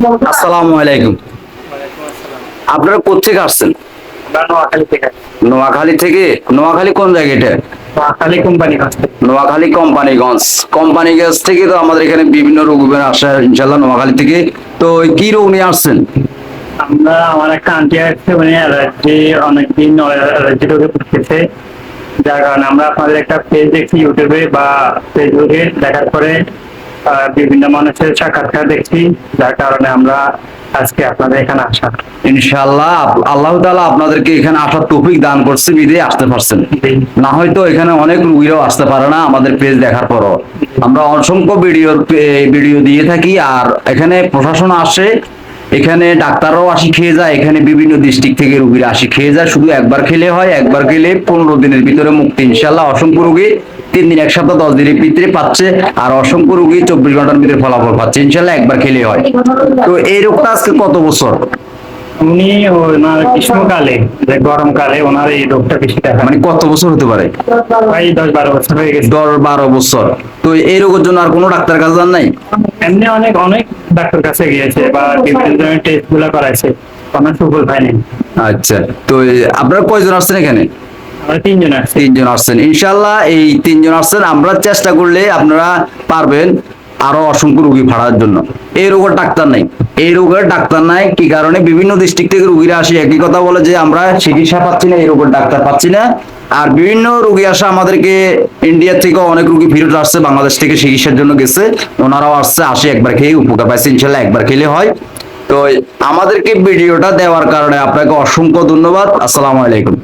আসসালামু আলাইকুম। আপনারা কোথেকে আসছেন? নোয়াখালী থেকে। নোয়াখালী কোন জায়গা এটা? নোয়াখালী কোম্পানি নোয়াখালী কোম্পানিগঞ্জ। কোম্পানিগঞ্জ থেকে তো আমাদের এখানে বিভিন্ন রোগীরা আসে ইনশাল্লাহ নোয়াখালী থেকে। তো কি রোগ নিয়ে আসছেন? আমরা, আমার একটা আন্টি আছে উনি অ্যালার্জি, অনেকদিন অ্যালার্জি রোগে ভুগতেছে। যার কারণে আমরা আপনাদের একটা পেজ দেখছি ইউটিউবে বা ফেসবুকে দেখার পরে বিভিন্ন মানুষের সাক্ষাৎকার দেখছি, যার কারণে আমরা আজকে আপনাদের এখানে আল্লাহ আপনাদেরকে এখানে আসার দান করছে বিদে আসতে পারছেন। না হয়তো এখানে অনেক রুগীরাও আসতে পারে না আমাদের পেজ দেখার পরও। আমরা অসংখ্য ভিডিও দিয়ে থাকি, আর এখানে প্রশাসন আসে, এখানে ডাক্তাররাও আসি খেয়ে যায়, এখানে বিভিন্ন ডিস্ট্রিক্ট থেকে রুগীরা আসি খেয়ে যায়, শুধু একবার খেলে হয়, একবার খেলে পনেরো দিনের ভিতরে মুক্তি ইনশাল্লাহ অসংখ্য রুগী তিন দিন এক সপ্তাহ দশ দিনের ভিতরে পাচ্ছে। আর অসংখ্য রুগী চব্বিশ ঘণ্টার ভিতরে ফলাফল পাচ্ছে। ইনশাল্লাহ একবার খেলে হয়। তো এই রোগটা আজকে কত বছর? উনি ওনার গ্রীষ্মকালে গরমকালে ওনার এই রোগটা বেশি দেখা মানে কত বছর হতে পারে? প্রায় দশ বারো বছর হয়ে গেছে। দশ বারো বছর। তো এই রোগের জন্য আর কোনো ডাক্তার কাছে যান নাই? এমনি অনেক অনেক ডাক্তার কাছে গিয়েছে বা বিভিন্ন ধরনের টেস্টগুলো করাইছে। কোনো সুফল পায়নি। আচ্ছা। তো আপনারা কয়জন আসছেন এখানে? তিনজন আসছেন। ইনশাল্লাহ এই তিনজন আসছেন, আমরা চেষ্টা করলে আপনারা পারবেন আরও অসংখ্য রুগী ফাড়ার জন্য। এই রোগের ডাক্তার নাই। এই রোগের ডাক্তার নাই, কি কারণে? বিভিন্ন ডিস্ট্রিক্ট থেকে রুগীরা আসে, একই কথা বলে যে আমরা চিকিৎসা পাচ্ছি না, এই রোগের ডাক্তার পাচ্ছি না। আর বিভিন্ন রুগী আসে আমাদেরকে ইন্ডিয়া থেকে অনেক রুগী ফিরত আসছে, বাংলাদেশ থেকে চিকিৎসার জন্য গেছে। ওনারাও আসছে, আসে একবার খেয়ে উপকার পাইছে ইনশাল্লাহ একবার খেলে হয়। তো আমাদেরকে ভিডিওটা দেওয়ার কারণে আপনাকে অসংখ্য ধন্যবাদ। আসসালামু আলাইকুম।